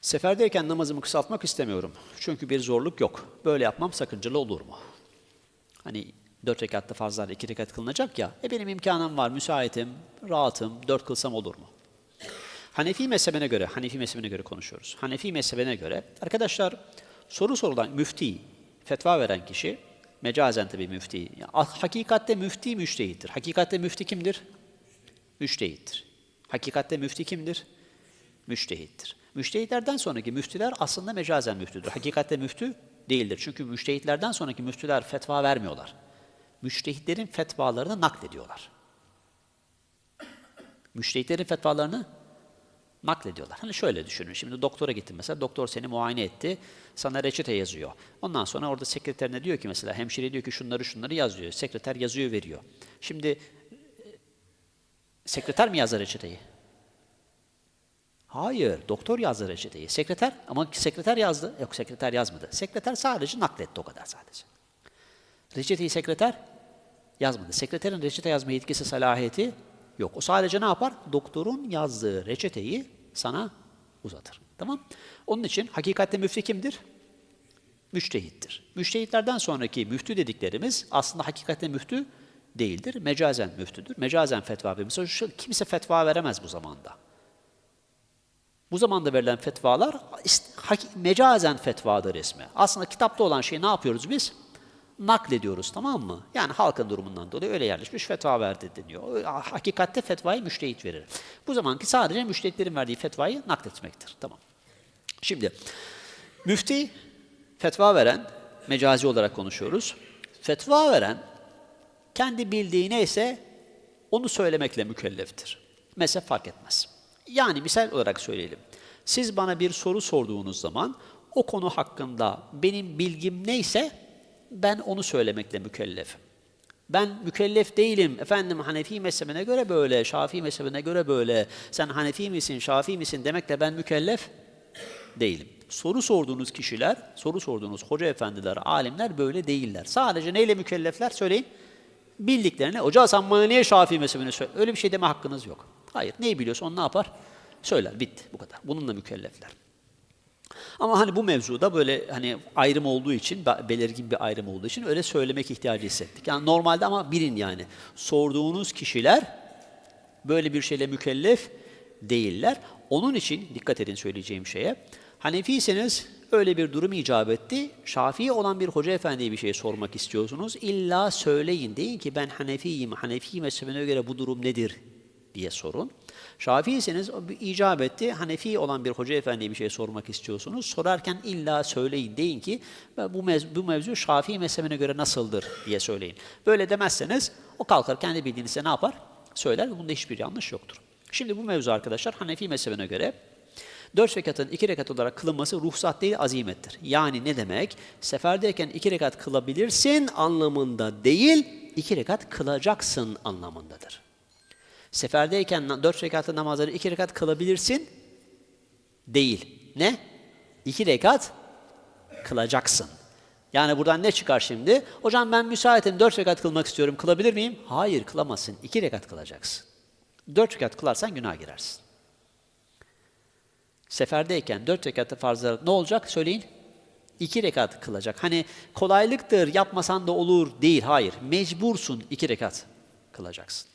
Seferdeyken namazımı kısaltmak istemiyorum. Çünkü bir zorluk yok. Böyle yapmam sakıncalı olur mu? Hani dört rekatta farzlar iki rekat kılınacak ya. E benim imkanım var, müsaitim, rahatım, dört kılsam olur mu? Hanefi mezhebine göre, Hanefi mezhebine göre konuşuyoruz. Hanefi mezhebine göre arkadaşlar soru sorulan müfti, fetva veren kişi mecazen tabii müfti. Hakikatte müfti müştehittir. Hakikatte müfti kimdir? Müştehittir. Hakikatte müfti kimdir? Müştehittir. Müştehitlerden sonraki müftüler aslında mecazen müftüdür. Hakikatte müftü değildir. Çünkü müştehitlerden sonraki müftüler fetva vermiyorlar. Müştehitlerin fetvalarını naklediyorlar. Müştehitlerin fetvalarını naklediyorlar. Hani şöyle düşünün. Şimdi doktora gittin mesela. Doktor seni muayene etti. Sana reçete yazıyor. Ondan sonra orada sekreterine diyor ki mesela hemşire diyor ki şunları şunları yaz diyor. Sekreter yazıyor veriyor. Şimdi e, sekreter mi yazar reçeteyi? Hayır, doktor yazdı reçeteyi. Sekreter ama sekreter yazdı. Yok sekreter yazmadı. Sekreter sadece nakletti o kadar sadece. Reçeteyi sekreter yazmadı. Sekreterin reçete yazma yetkisi salahiyeti yok. O sadece ne yapar? Doktorun yazdığı reçeteyi sana uzatır. Tamam? Onun için hakikatte müftü kimdir? Müştehittir. Müştehitlerden sonraki müftü dediklerimiz aslında hakikatte müftü değildir. Mecazen müftüdür. Mecazen fetva şu- kimse fetva veremez bu zamanda. Bu zamanda verilen fetvalar mecazen fetvadır ismi. Aslında kitapta olan şeyi ne yapıyoruz biz? Naklediyoruz tamam mı? Yani halkın durumundan dolayı öyle yerleşmiş fetva verdi deniyor. Hakikatte fetvayı müştehit verir. Bu zamanki sadece müştehitlerin verdiği fetvayı nakletmektir. Tamam. Şimdi müfti fetva veren, mecazi olarak konuşuyoruz. Fetva veren kendi bildiği neyse onu söylemekle mükelleftir. Mezhep fark etmez. Yani misal olarak söyleyelim. Siz bana bir soru sorduğunuz zaman o konu hakkında benim bilgim neyse ben onu söylemekle mükellefim. Ben mükellef değilim. Efendim Hanefi mezhebine göre böyle, Şafii mezhebine göre böyle. Sen Hanefi misin, Şafii misin demekle ben mükellef değilim. Soru sorduğunuz kişiler, soru sorduğunuz hoca efendiler, alimler böyle değiller. Sadece neyle mükellefler söyleyin? Bildiklerini. Hoca sen bana niye Şafii mezhebini söyle? Öyle bir şey deme hakkınız yok. Hayır, neyi biliyorsa onu ne yapar? Söyler, bitti bu kadar. Bununla mükellefler. Ama hani bu mevzuda böyle hani ayrım olduğu için, be- belirgin bir ayrım olduğu için öyle söylemek ihtiyacı hissettik. Yani normalde ama bilin yani sorduğunuz kişiler böyle bir şeyle mükellef değiller. Onun için dikkat edin söyleyeceğim şeye. Hanefiyseniz öyle bir durum icap etti. Şafii olan bir hoca efendiye bir şey sormak istiyorsunuz. İlla söyleyin. Deyin ki ben Hanefiyim. Hanefi mezhebine göre bu durum nedir diye sorun. Bir icap etti. Hanefi olan bir hoca efendiye bir şey sormak istiyorsunuz. Sorarken illa söyleyin. Deyin ki "Ben bu, mevzu, bu mevzu Şafii mezhebine göre nasıldır diye söyleyin. Böyle demezseniz o kalkar kendi bildiğinizde ne yapar? Söyler. Bunda hiçbir yanlış yoktur. Şimdi bu mevzu arkadaşlar Hanefi mezhebine göre Dört rekatın iki rekat olarak kılınması ruhsat değil azimettir. Yani ne demek? Seferdeyken iki rekat kılabilirsin anlamında değil, iki rekat kılacaksın anlamındadır. Seferdeyken dört rekatlı namazları iki rekat kılabilirsin değil. Ne? İki rekat kılacaksın. Yani buradan ne çıkar şimdi? Hocam ben müsaitim dört rekat kılmak istiyorum. Kılabilir miyim? Hayır kılamazsın. İki rekat kılacaksın. Dört rekat kılarsan günah girersin. Seferdeyken dört rekatta farzlar ne olacak? Söyleyin. İki rekat kılacak. Hani kolaylıktır yapmasan da olur değil. Hayır. Mecbursun iki rekat kılacaksın.